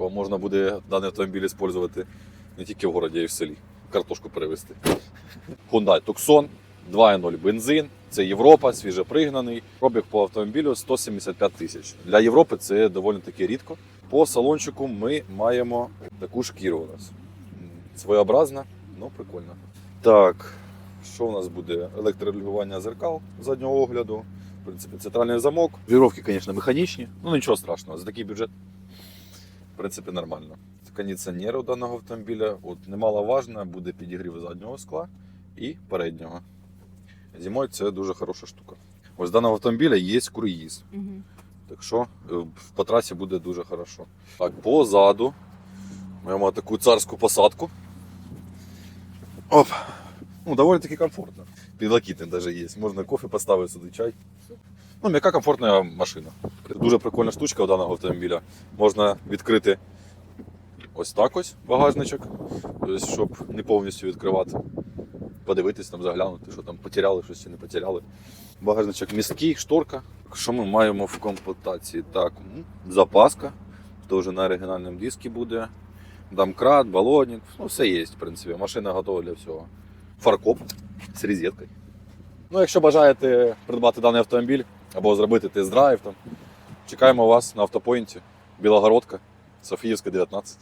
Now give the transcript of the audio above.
що можна буде даний автомобіль використовувати не тільки в городі, а й в селі. Картошку перевезти. Hyundai Tucson, 2.0 бензин. Це Європа, свіжепригнаний. Пробіг по автомобілю 175 тисяч. Для Європи це доволі таки рідко. По салончику ми маємо таку шкіру у нас. Своєобразна, ну прикольно. Так, що у нас буде? Електрорегулювання зеркал заднього огляду. В принципі, центральний замок. Віровки, звісно, механічні. Ну нічого страшного. За такий бюджет, принципі, нормально. Кондиціонер у даного автомобіля, от немаловажно, буде підігрів заднього скла і переднього. Зимою це дуже хороша штука. Ось з даного автомобіля є круїз. Угу. Так що е, по трасі буде дуже хорошо. Так, позаду маємо таку царську посадку. Оп. Ну, доволі таки комфортно. Підлокітник навіть є. Можна кофе поставити сюди чай. Ну, м'яка комфортна машина. Дуже прикольна штучка у даного автомобіля. Можна відкрити ось так ось багажничок, щоб не повністю відкривати. Подивитись там, заглянути, що там потеряли щось чи не потеряли. Багажничок місткий, шторка. Що ми маємо в комплектації? Так, запаска. Теж на оригінальному диску буде. Домкрат, балонник. Ну, все є, в принципі. Машина готова для всього. Фаркоп з розеткою. Ну, якщо бажаєте придбати даний автомобіль або зробити тест-драйв, там, чекаємо вас на автопоінті. Білогородка, Софіївська, 19.